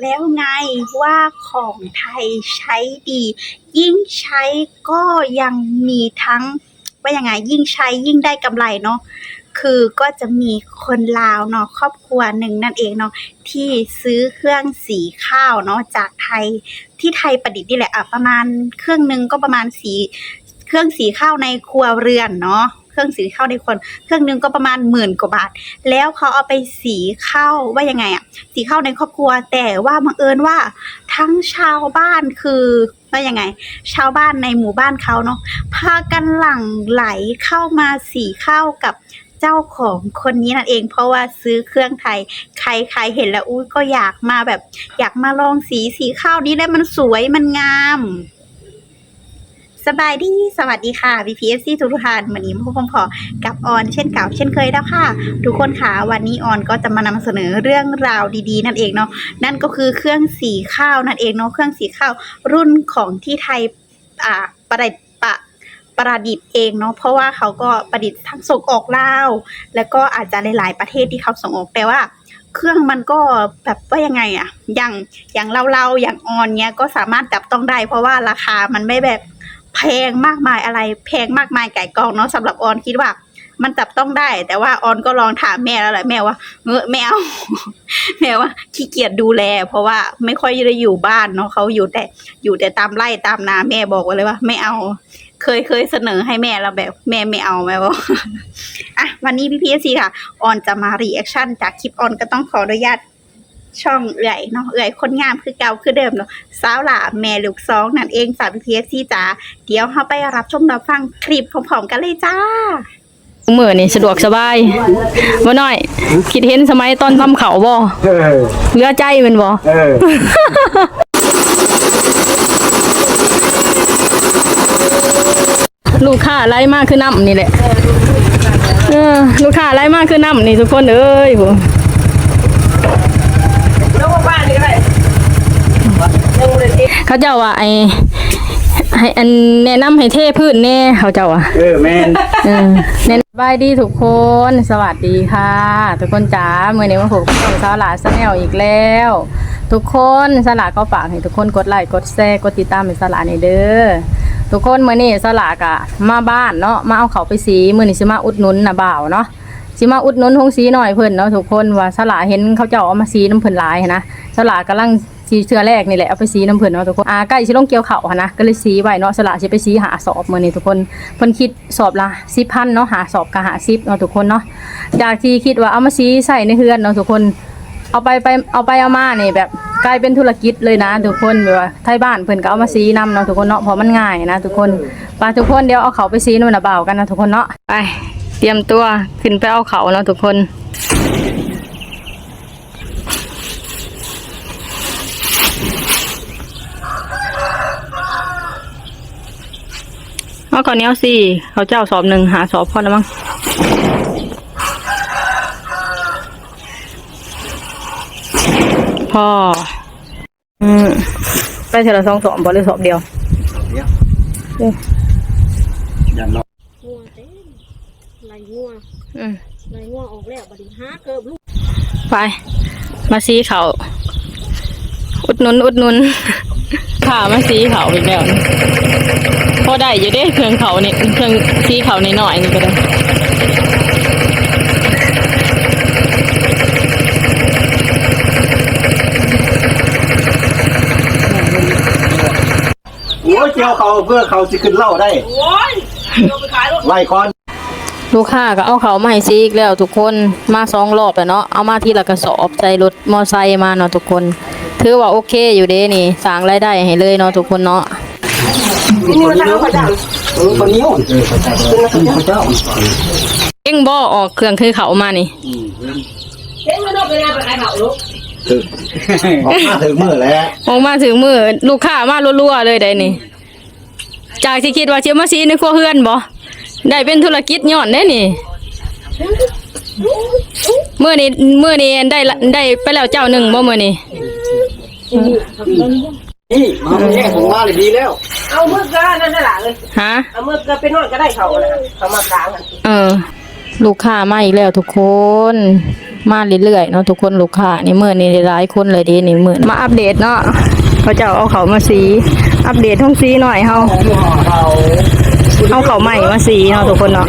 แล้วไงว่าของไทยใช้ดี ยิ่งใช้ก็ยังมีทั้งว่ายังไงยิ่งใช้ยิ่งได้กำไรเนาะคือก็จะมีคนลาวเนาะครอบครัวหนึ่งนั่นเองเนาะที่ซื้อเครื่องสีข้าวเนาะจากไทยที่ไทยประดิษฐ์นี่แหละอะประมาณเครื่องหนึ่งก็ประมาณสีเครื่องสีข้าวในครัวเรือนเนาะ เครื่องสีข้าวในครัวเครื่องหนึงก็ประมาณหมื่นกว่าบาท แล้วเขาเอาไปสีข้าวว่ายังไงอะสีข้าวในครอบครัว แต่ว่าบังเอิญว่าทั้งชาวบ้านคือว่ายังไง ชาวบ้านในหมู่บ้านเขาเนาะพากันหลั่งไหลเข้ามาสีข้าวกับเจ้าของคนนี้นั่นเองเพราะว่าซื้อเครื่องไทย ใครใครเห็นแล้วอุ้ยก็อยากมาแบบ อยากมาลองสีสีข้าวนี้แล้วมันสวยมันงาม สบายดีสวัสดีค่ะ VPFC ทุกท่านวันนี้พบผมพอกับออนเช่นเก่าเช่นเคยแล้วค่ะ ทุกคนค่ะวันนี้ออนก็จะมานำเสนอเรื่องราวดีๆ นั่นเองเนาะนั่นก็คือเครื่องสีข้าวนั่นเองเนาะเครื่องสีข้าวรุ่นของที่ไทยอ่าประดิษฐ์ปะประดิษฐ์เองเนาะเพราะว่าเขาก็ประดิษฐ์ทั้งส่งออกลาวแล้วก็อาจจะหลายๆประเทศที่เขาส่งออกแต่ว่าเครื่องมันก็แบบว่ายังไงอะอย่างอย่างเราเราๆอย่างออนเนี้ยก็สามารถจับต้องได้ เพราะว่าราคามันไม่แบบ แพงมากมายอะไรแพงมากมายไก่กองเนาะสำหรับออนคิดว่า มันจับต้องได้ แต่ว่าออนก็ลองถามแม่แล้วแหละแม่ว่าเออแมวแม่ว่าขี้เกียจดูแล เพราะว่าไม่ค่อยได้อยู่บ้านเนาะเขาอยู่แต่อยู่แต่ตามไร่ตามนาแม่บอกไว้เลยว่า ไม่เอา เคยเคยเสนอให้แม่แล้วแบบ แม่ไม่เอาแม่บอกอะวันนี้พี่พีซีค่ะออนจะมารีแอคชั่นจากคลิปออนก็ต้องขออนุญาต ช่องเอื่อยเนาะเอื่อยคนงามคือเก่าคือเดิมเนาะสาวหล่าแม่ลูกสองนั่นเองฝากพี่พีซีจ้าเดี๋ยวเราไปรับชมรับฟังคลิปพร้อมๆกันเลยจ้ามือนี่สะดวกสบายบ่น้อย คิดเห็นสมัยตอนทำเขาบ่เออเหลือใจมันบ่เออลูกค้าไล่มากคือน้ำนี่แหละลูกค้าไล่มากคือน้ำนี่ทุกคนเอ้ยโห เขาเจ้าว่าไอ้ให้อันแนะนำให้เทพื้นแน่เขาเจ้าอะเออแม่นเออแนะนำบายดีทุกคน สวัสดีค่ะ ทุกคนจ๋าเมื่อนี้มาพบกับช่องสาวหลาสแนลอีกแล้ว ทุกคนสลาก็ฝากให้ทุกคนกดไลค์กดแชร์กดติดตามให้สลาในเด้อทุกคนเมื่อนี้สลากอะมาบ้านเนาะมาเอาเขาไปสีมื่อนี้สิมาอุดหนุนนะบ่าวเนาะสิมาอุดหนุนทงสีหน่อยเพิ่นเนาะทุกคนว่าสลาเห็นเขาเจ้าเอามาสีน้ำเพิ่นหลายหั้นนะสลากำลัง สีเชือแรกนี่แหละเอาไปสีน้ำเพิ่นเนาะทุกคนอ่าใกล้สิลงเกี่ยวเขาหั้นะก็เลยสีไว้เนาะสลาสิไปสีหาสอบมื่อนี้ทุกคนเพิ่นคิดสอบละ10,000เนาะหาสอบก็หา10เนาะทุกคนเนาะจากที่คิดว่าเอามาสีใส่ในเฮือนเนาะทุกคนเอาไปไปเอาไปเอามาเนี่แบบกลายเป็นธุรกิจเลยนะทุกคนแบบว่าไทยบ้านเพิ่นก็เอามาซีนำเนาะทุกคนเนาะเพราะมันง่ายนะทุกคนไปทุกคนเดี๋ยวเอาเขาไปซีนมันนะเบากันนะทุกคนเนาะไปเตรียมตัวขึ้นไปเอาเขาเนาะทุกคน เอาข้าวเหนียวสิเขาวเจ้าสอบหนึ่งหาสอบพอแล้วมั้งพ่ออืมไปเทอละสองสอบบหรือสอบเดียวยันเนาะงัวเต้นไหลงัวอืมไหลงัวออกแล้วบัดนี้หาเกิบลูกไป มาซีเขาอุดหนุนอุดหนุนข่ามาซีเขาอีกแล้วนี่พ อได้อยู่เด้เครื่องเขานี่เครื่องซีเขาในหน่อยๆนี่ก็ได้โอ้ยเจียวเขาเพื่อเขาสิขึ้นเหล่าได้โอ้ยเอาไปขายรถไล่ก่อนลูกค้าก็เอาเขามาให้ซีอีกแล้วทุกคนมาสองรอบแล้วเนาะเอามาทีละกระสอบใส่รถมอไซค์มาเนาะทุกคน ถือว่าโอเคอยู่เด้นี่สร้างรายได้ให้เลยเนาะทุกคนเนาะ นี่มันเอาพระเจ้าเออคนนี้เออพระเจ้าพระเจ้าเอ็งบ่ออกเครื่องคือเขามานี่เจ๊งไม่ต้องไปงานไปขายเขาลูกถึงออกมาถึงมือแล้วออกมาถึงมือลูกค้ามารัวๆเลยได้นี่ จากที่คิดว่าเชื่อมาซีในครัวเฮือนบ่ได้เป็นธุรกิจย้อนได้นี่เมื่อนี้เมื่อนี้ได้ละได้ไปแล้วเจ้าหนึ่งบ่เมื่อนี้ นี่มาแย่ของมาเลยดีแล้ว เอามือก็นั่นน่ะล่ะเลยฮะ เอามือก็ไปนอนก็ได้เขานะเขามากลางกันเออ ลูกค้ามาอีกแล้วทุกคน มาเรื่อยๆเนาะทุกคนลูกค้านี่มื้อนี้หลายคนเลยเดินี่มื้อมาอัปเดตเนาะเขาเจ้าเอาเขามาสี อัปเดตท้องสีหน่อยเฮาเขาเอาเขาใหม่มาสีเนาะทุกคนเนาะ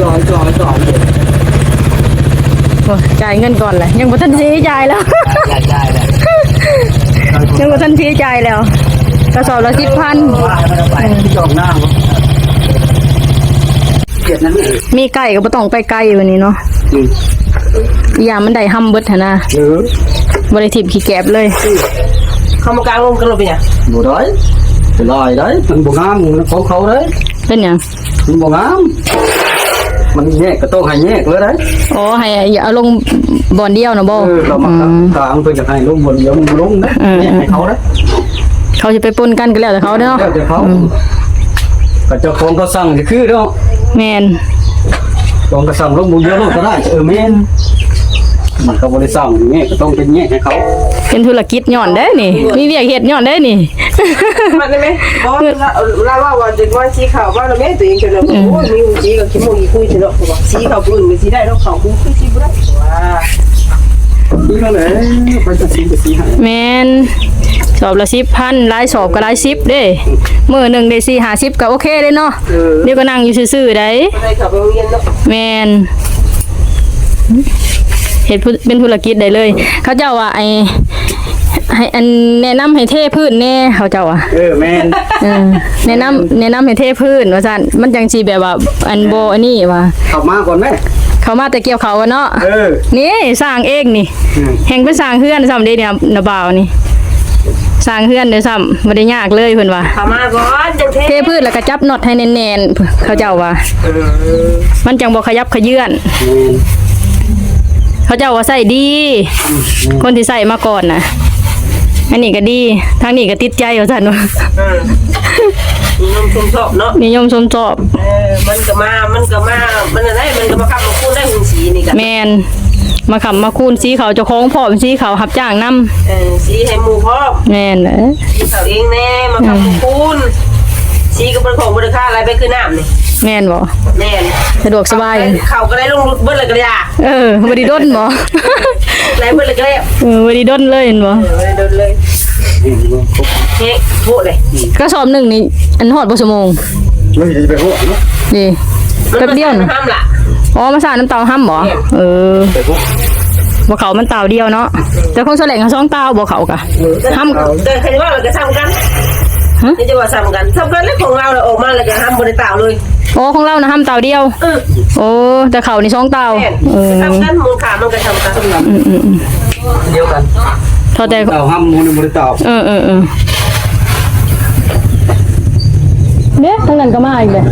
จอยจอยจอยโอ้จ่ายเงินก่อนเลยยังบ่ทันสีจ่ายแล้วใหญ่ใหญ่เลย ยังบ่ทันสีจ่ายแล้ว กระสอบละ10,000ว่ามันไปจองหน้าเกียดนั้นเลยมีไก่ก็บ่ต้องไปไกลวันนี้เนาะอืมอีหยังมันได้ห้ำเบิดหั่นนะหรือบ่ได้ทิ่มขี้แกบเลย เขามากลางลมกันลงไปเนี่ยบ่ได้เป็นลอยได้มันบ่งามของเขาได้เป็นหยังมันบ่งาม มันแยกก็ต้องให้แยกเลยได้อ๋อให้อย่าเอาลงบ่อนเดียวนะบ่เออเรามาอืมกลางเพื่อจะให้ลงบนเดียวมันลงนะเออแยกให้เขาได้เขาจะไปปนกันก็แล้วแต่เขาเนาะแล้วแต่เขาก็เจ้าของก็สั่งจะคือเนาะแม่นเจ้าของก็สั่งลงบนเดียวลงก็ได้เออแม่น มันก็บ่ได้สั่งแยกก็ต้องเป็นแยกให้เขาเป็นธุรกิจย้อนได้นี่ มีเวียกเฮ็ดย้อนได้นี่ มันได้ไหมบอสลาว่าว่าจะว่าสีขาวว่าเราไม่ตัวเองจะเลยโอ้ยมีสีกับขี้มูกคุยจะเนาะบอกสีขาวปืนมีสีได้เราขาวคุยสีบุได้ว้านี่ก็เลยไปจะสีจะสีให้แม่นสอบละ10,000หลายสอบก็หลาย10เด้มื้อหนึงได้4 50ก็โอเคเลยเนาะเดี๋ยวก็นั่งอยู่ซื่อๆได้ ได้ขับไปโรงเรียนเนาะแม่น เฮ็ดเป็นธุรกิจได้เลย เขาเจ้าว่าไอ้ให้อันแนะนำให้เทพื้นแน่เขาเจ้าอะเออแม่นเออแนะนำแนะนำให้เทพื้นว่าซั่นมันจังสิแบบว่าอันบ่อันนี้ว่าเข้ามาก่อนแม่เขามาแต่เกี่ยวเขาอะเนาะเออนี่สร้างเองนี่อืมแห่งเป็นสร้างเฮือนซ้ำเด้เนี่ยนาบ่าวนี่สร้างเฮือนเด้ซ้ำบ่ได้ยากเลยเพิ่นว่าขามาก่อนจังเทเทพื้นแล้วก็จับน็อตให้แน่นๆเขาเจ้าว่าเออมันจังบ่ขยับขยื่นแม่น เขาเจ้าว่าใส่ดี คนที่ใส่มาก่อนน่ะอันนี้ก็ดีทางนี้ก็ติดใจว่าซั่นว่ามีนมชมชอบเนาะนิยมชมชอบเออมันก็มา มันก็มา มันอะไรมันก็มาขับมาคูณได้หุ่นสีนี่กันแม่นมาขำมาคูณสีเขาวเจ้าของพร้อมสีเขาวรับจ้างนํเออสีให้หมูพร้อมแม่นเด้อสีเขาเองแน่มาขับมาคูณ สีก็เป็นของบริค่าอะไรไปคือน้ำนี่แม่นบ่แน่นสะดวกสบาย เขาก็ได้ลงรุดเบิ้ลเลยก็ได้เออบ่ได้ด้นบ่ไรเบิ้ลเลยก็ได้เออบ่ได้ด้นเลยเห็นบ่เออไม่ได้โดนเลยเห็นบ่ครบเฮ้โทษเลยกระสอบหนึงนี่อันฮอดบ่ชั่วโมงไม่จะไปหัวเนาะนี่แป๊บเดียวนะน่ะห้ามละอ๋อมาสาดน้ำเตาห้ำบ่เออไปหัวบ่เขามันเตาเดียวเนาะแต่คนแสลงเขาสองเตาบ่เขากะห้ำเดินใครว่าเราจะทำกัน นี่จะว่าทำกันทำกันแล้วของเราเราออกมาเราจะห้ามบริต่าเลยโอ้ของเรานะห้ำเตาเดียว เออโอ้แต่เขานี่สองเตาแน่นเออทำกันมูลค่ามันก็ทำกันอืมอืมอืมเดียวกันเท่าแต่เต่าห้ำมูลมูลเต่าเออเออเออเนี่ยทั้งนั้นก็มาอีกเลย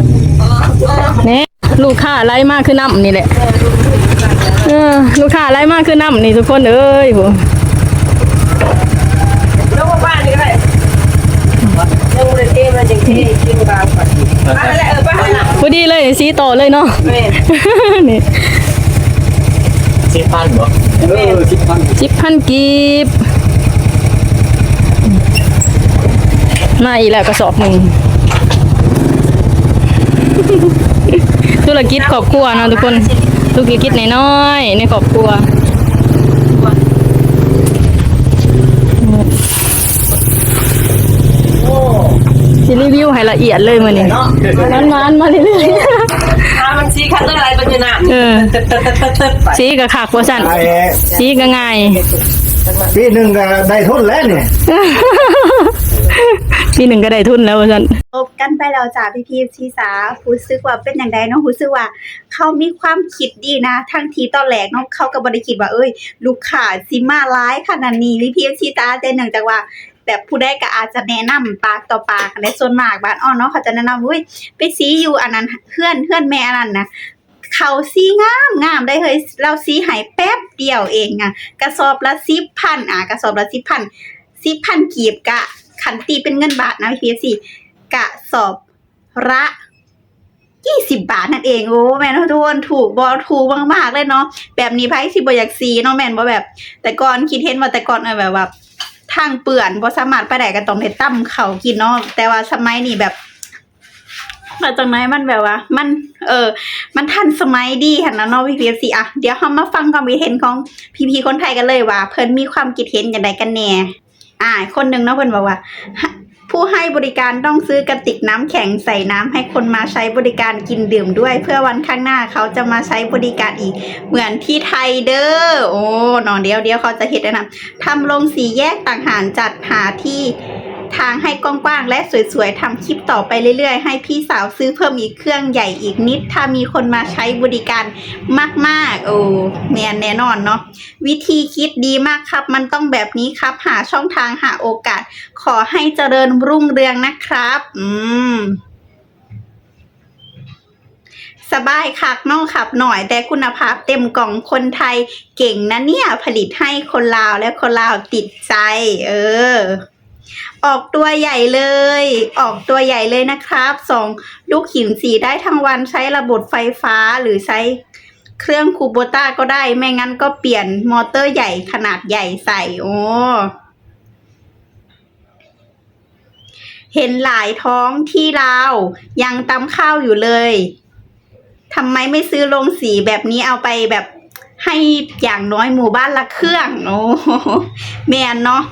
เนี่ยลูกค้าไล่มากคือน้ำนี่แหละเออลูกค้าไล่มากคือน้ำนี่ทุกคนเอ้ยโห แล้วก็บ้านนี่ก็ได้ ยังบริเทมาจังเทกินบางก่อนอะไรเออบ้านน่ะพอดีเลยสีต่อเลยเนาะ แม่นี่สิบพันเหรอเออสิบพันสิบพันกีบมาอีกแล้วกระสอบหนึ่งธุรกิจครอบครัวเนาะทุกคนธุรกิจน้อยๆในครอบครัวสิรีวิวให้ ละเอียดเลยมื้อนี้มันมันๆมาเรื่อยถ้ามันสีคันอะไรเป็นยังไงๆเออตึ๊ดตึ๊ดตึ๊ดตึ๊ดตึ๊ดไปสีก็คักว่าสั่นไอ้สีก็ง่ายปีหนึ่งก็ได้ทุนแล้วเนี่ยปีหนึ่งก็ได้ทุนแล้วว่าสั่นจบกันไปแล้วจ้าพี่พีชีสารู้สึกว่าเป็นอย่างไรเนาะรู้สึกว่า เขามีความคิดดีนะทั้งทีตอนแรกเนาะเขาก็บ่ได้คิดว่าเอ้ย ลูกค้าสิมาร้ายขนาดนี้พี่พีชีตาแต่เนื่องจากว่า แบบผู้ใดก็อาจจะแนะนำปากต่อปากในส่วนมากบ้านอ้อเนาะเขาจะแนะนำเฮ้ยไปซีอยู่อันนั้นเพื่อนเพื่อนแม่อันนั้นนะเขาซีงามงามได้เฮ้ยเราซีหายแป๊บเดียวเองอะกระสอบละสิบพันอะกระสอบละสิบพันสิบพันกีบกะขันตีเป็นเงินบาทนะพี่พีกะสอบละยี่สิบบาทนั่นเองโอ้แม่นทุกคนถูกบอถูกมากๆเลยเนาะแบบนี้ไพ่ที่บอยากซีเนาะแม่นบ่แบบ แต่ก่อนคิดเห็นว่าแต่ก่อนเออแบบว่า ทางเปื่อนบ่สามารถไปไหนกันต้องได้ตั้มเขากินเนาะแต่ว่าสมัยนี้แบบมาจากไหนมันแบบว่า มัน เออ มันทันสมัยดีหันนะเนาะพี่พีซีอะเดี๋ยวเรามาฟังความคิดเห็นของพีพีคนไทยกันเลยว่า เพิ่นมีความคิดเห็นอย่างไรกันแน่อ่า คนหนึ่งเนาะเพิ่นบอกว่า ผู้ให้บริการต้องซื้อกระติกน้ำแข็งใส่น้ำให้คนมาใช้บริการกินดื่มด้วย เพื่อวันข้างหน้าเขาจะมาใช้บริการอีก เหมือนที่ไทยเด้อโอ้หนอนเดียวเดียวเขาจะเห็ดนะทำลงสีแยกต่างหากจัดหาที่ ทางให้กว้างๆและสวยๆทำคลิปต่อไปเรื่อยๆ ให้พี่สาวซื้อเพิ่มอีกเครื่องใหญ่อีกนิด ถ้ามีคนมาใช้บริการมากๆ โอ้แน่แน่นอนเนาะวิธีคิดดีมากครับ มันต้องแบบนี้ครับหาช่องทางหาโอกาส ขอให้เจริญรุ่งเรืองนะครับ อืมสบายคักเนอกขับหน่อย แต่คุณภาพเต็มกล่องคนไทยเก่งนะเนี่ย ผลิตให้คนลาวและคนลาวติดใจ เออ ออกตัวใหญ่เลย ออกตัวใหญ่เลยนะครับสองลูกหินสีได้ทั้งวันใช้ระบบไฟฟ้าหรือใช้เครื่องคูโบต้าก็ได้ ไม่งั้นก็เปลี่ยนมอเตอร์ใหญ่ขนาดใหญ่ใส่ โอ้เห็นหลายท้องที่ลาวยังตำข้าวอยู่เลยทำไมไม่ซื้อลงสีแบบนี้เอาไปแบบให้อย่างน้อยหมู่บ้านละเครื่อง โอ้แมนเนาะ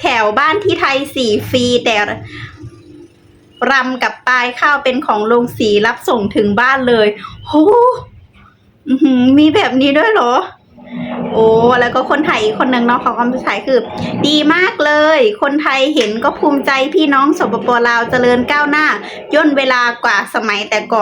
แถวบ้านที่ไทยสีฟรีแต่รำกับปลายข้าวเป็นของโรงสีรับส่งถึงบ้านเลยโหมีแบบนี้ด้วยเหรอ โอ้ แล้วก็คนไทยอีกคนหนึ่งเนาะเขาความใช้คือ ดีมากเลย คนไทยเห็นก็ภูมิใจพี่น้องสปปลาวเจริญก้าวหน้า ย่นเวลากว่าสมัยแต่ก่อน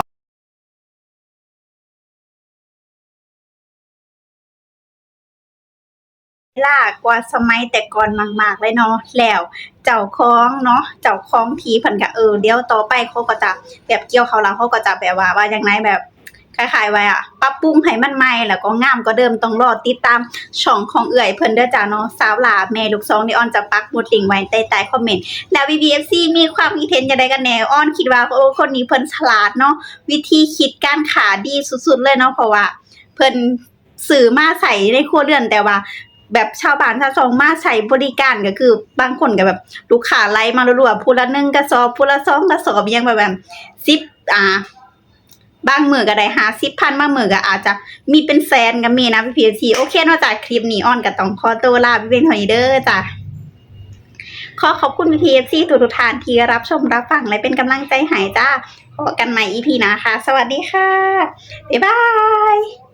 ลากว่าสมัยแต่ก่อนมาก ๆ เลยเนาะ แล้วเจ้าของเนาะ เจ้าของทีเพิ่นก็ เออ เดี๋ยวต่อไปเขาก็จะแบบเกี่ยวเขาแล้วเขาก็จะแบบว่า ว่าอย่างไรแบบ คล้ายๆไว้อะปรับปรุงให้มันใหม่ แล้วก็งามก็เดิม ต้องรอติดตามช่องของเอื่อยเพิ่นเด้อจ้าเนาะ สาวหลาแม่ลูกสองนี่ออนจะปักหมุดลิงก์ไว้ใต้ใต้คอมเมนต์ แล้ว VBFC มีความคิดเห็นยังไงกันแน่ออนคิดว่า โอ้ คนนี้เพิ่นฉลาดเนาะ วิธีคิดการขาดีสุด ๆ เลยเนาะ เพราะว่าเพิ่นสื่อมาใส่ในครัวเรือน แต่ว่า แบบชาวบ้านชาวซองมาใช้บริการก็คือบางคนก็แบบลูกค้าไล่มารัวๆผู้ละหนึ่งกระสอบผู้ละสองกระสอบยังแบบแบบสิบอ่า บางมือก็ได้หาสิบพันบางมือก็อาจจะมีเป็นแสนก็มีนะพี่พีทีโอเคนอกจากคลิปนี้ออนก็ต้องขอตัวลาพี่เป็นคนนี้เด้อจ้ะขอขอบคุณพี่พีซีทุกท่านที่รับชมรับฟังและเป็นกำลังใจให้จ้าพบกันใหม่อีพีนะคะ สวัสดีค่ะ บ๊ายบาย